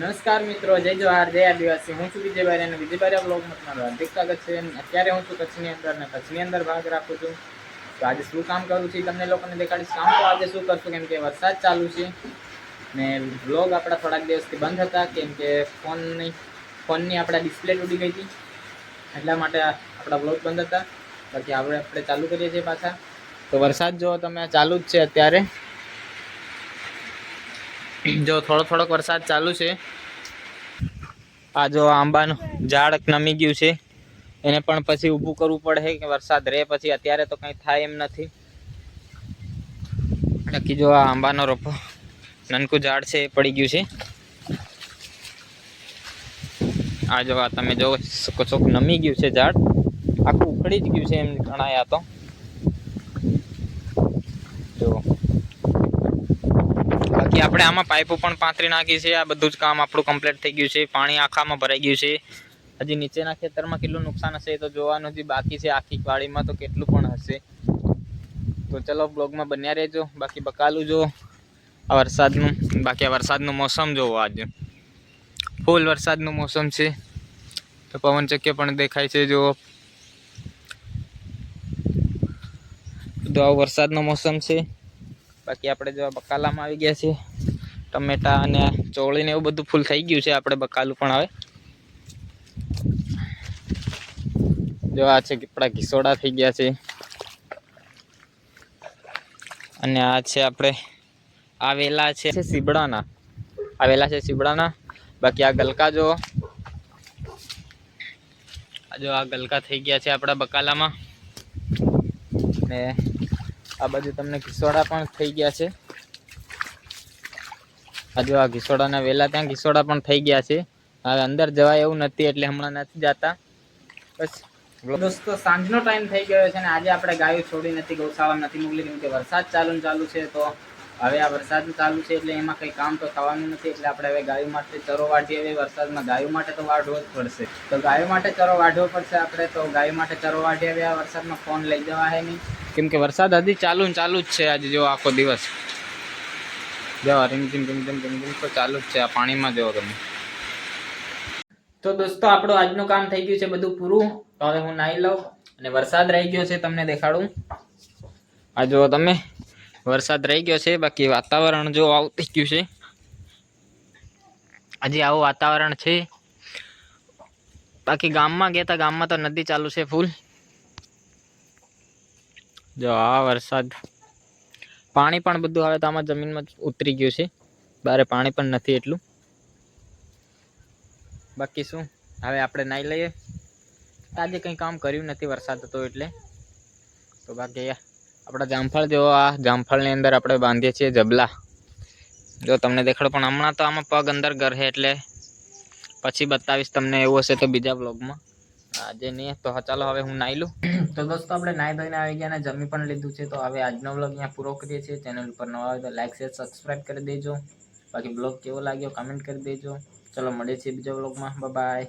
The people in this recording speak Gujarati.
નમસ્કાર મિત્રો, જય જવાહર જય આદિવાસી. હું છું વિજયભાઈ અને વિજયભાઈ બ્લોગમાં તમારું હાર્દિક સ્વાગત છે. અત્યારે હું છું કચ્છની અંદર અને કચ્છની અંદર ભાગ રાખું છું. તો આજે શું કામ કરું છું તમને લોકોને દેખાડીશ. કામ તો આજે શું કરશું? કેમ કે વરસાદ ચાલુ છે. ને બ્લોગ આપણા થોડાક દિવસથી બંધ હતા. કેમ કે ફોનની ફોનની આપણા ડિસ્પ્લે તૂટી ગઈ હતી. એટલા માટે આપણા બ્લોગ બંધ હતા. બાકી આપણે આપણે ચાલુ કરીએ છીએ પાછા. તો વરસાદ જો તમે ચાલુ જ છે અત્યારે. જો થોડો થોડોક વરસાદ ચાલુ છે. આ જો આંબાનું ઝાડ નમી ગયું છે. એને પણ પછી ઊભું કરવું પડે કે વરસાદ રહે પછી અત્યારે તો કંઈ થાય એમ નથી. બાકી જો આ આંબાનો રોપો નાનકું ઝાડ છે એ પડી ગયું છે. આ જો આ તમે જો શકો નમી ગયું છે ઝાડ. આખું ઉખડી જ ગયું છે એમ ગણાયા તો જો બાકી આપણે આમાં પાઇપો પણ પાથરી નાખી છે. આ બધું જ કામ આપણું કમ્પ્લીટ થઈ ગયું છે. પાણી આખામાં ભરાઈ ગયું છે. હજી નીચેના ખેતરમાં કેટલું નુકસાન હશે તો જોવાનું હજી બાકી છે. આખી વાડીમાં તો કેટલું પણ હશે. તો ચલો બ્લોગમાં બન્યા રહેજો. બાકી બકાલું જો આ વરસાદનું, બાકી આ વરસાદનું મોસમ જોવો આજે. ફૂલ વરસાદનું મોસમ છે. તો પવનચક્કી પણ દેખાય છે જો તો આ વરસાદનો મોસમ છે. બાકી આપણે જો બકાલામાં આવી ગયા છે ટમેટા અને ચોળી ને એવું બધું ફૂલ થઈ ગયું છે, આપણે બકાલું પણ આવે જો આ છે આપણા ઘીસોડા થઈ ગયા છે. અને આ છે આપણે આ વેલા છે સીબડાના. આ વેલા છે સીબડાના. બાકી આ ગલકા જો જો આ ગલકા થઈ ગયા છે આપણા બકાલામાં. ને આ બાજુ તમને ઘીસોડા પણ થઈ ગયા છે. આ આ ઘીસોડાના વેલા ત્યાં ઘીસોડા પણ થઈ ગયા છે. હવે અંદર જવાય એવું નથી એટલે હમણાં નથી જતા. બસ. દોસ્તો, સાંજનો ટાઈમ થઈ ગયો છે ને આજે આપણે ગાયો છોડી નથી, ગૌશાળા નથી મોકલી, કેમ કે વરસાદ ચાલુ ચાલુ છે, તો હવે આ વરસાદ ચાલુ છે એટલે એમાં કંઈ કામ તો થવાનું નથી, એટલે આપણે હવે ગાયો માટે ચરો વાઢીએ, હવે વરસાદમાં ગાયો માટે તો વાઢવો જ પડશે. તો ગાયો માટે ચરો વાઢવો પડશે આપણે, તો ગાયો માટે ચરો વાઢીએ, હવે આ વરસાદમાં ફોન લઈ જવા હે નહીં. કેમ કે વરસાદ હજી ચાલુ ને ચાલુ જ છે આજે જો આખો દિવસ. જો રીમઝીમ રીમઝીમ રીમઝીમ તો ચાલુ જ છે, આ પાણીમાં જો તમે તો દોસ્તો, આપણું આજનું કામ થઈ ગયું છે બધું પૂરું. તો હવે હું નાહી લઉં અને વરસાદ રહી ગયો છે, તમને દેખાડું. આ જુઓ તમે, વરસાદ રહી ગયો છે, બાકી વાતાવરણ જો આવું થઈ ગયું છે. હજી આવું વાતાવરણ છે. બાકી ગામમાં ગયા હતા ગામમાં તો નદી ચાલુ છે, ફૂલ. જો, આ વરસાદ. પાણી પણ બધું હવે તો આમાં જમીનમાં ઉતરી ગયું છે. બારે પાણી પણ નથી એટલું. બાકી શું? હવે આપણે નાહી લઈએ. આજે કંઈ કામ કર્યું નથી વરસાદ હતો એટલે. તો બાકી આપણા જામફળ જેવો આ જામફળની અંદર આપણે બાંધીએ છીએ જબલા. જો, તમને દેખાડો, પણ હમણાં તો આમાં પગ અંદર ઘર એટલે પછી બતાવીશ તમને એવું હશે તો બીજા બ્લોગમાં આજે નહીં, તો ચાલો હવે હું નાહી લઉં. તો દોસ્તો, આપણે નાહી ધોઈને આવી ગયા અને જમી પણ લીધું છે. તો હવે આજનો બ્લોગ અહીંયા પૂરો કરીએ છીએ. ચેનલ ઉપર નવા આવે તો લાઈક શેર સબસ્ક્રાઈબ કરી દેજો. બાકી બ્લોગ કેવો લાગ્યો કમેન્ટ કરી દેજો. ચલો, મળીએ છીએ બીજા બ્લોગમાં બાય